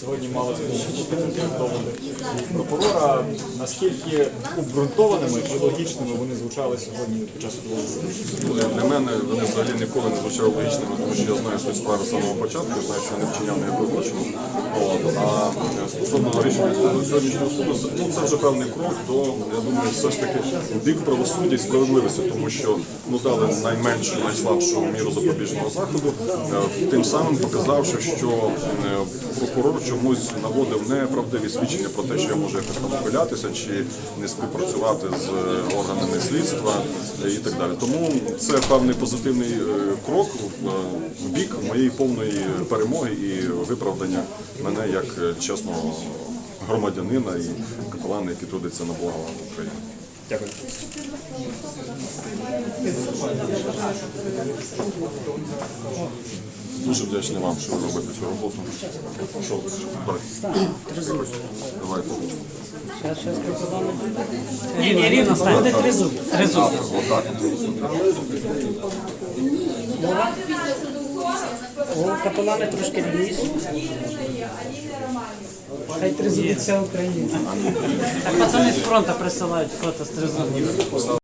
сьогодні мали змогу прокурора. Наскільки обґрунтованими і логічними вони звучали сьогодні під час судового? Для мене вони взагалі ніколи не звучали логічними, тому що я знаю суть справи з самого початку, я знаю, що я не вчиняв ніякого злочину. А стосовно рішення суду сьогоднішнього суду, ну це вже певний крок до, я думаю, все ж таки бік правосуддя і справедливості, тому що ну дали найменшу, найслабшу міру запобіжного заходу, е, тим самим показавши, що е, прокурор чомусь наводив неправдиві свідчення про те, що я можу якось там ухилятися чи не співпрацювати з е, органами слідства і так далі. Тому це певний позитивний е, крок в, е, бік моєї повної перемоги і виправдання мене як чесного громадянина і капелана, який трудиться на благо України. Дякую. Дуже вдячний вам, що ви робите цю роботу. Що, давай. Давай, Сейчас, сейчас. Ні, ні, рівно стань. Буде тризуб. Тризуб. отак. О, капелани трошки рівніше. Хай тризубить вся Україна. Так пацани з фронту присилають фото з тризубом.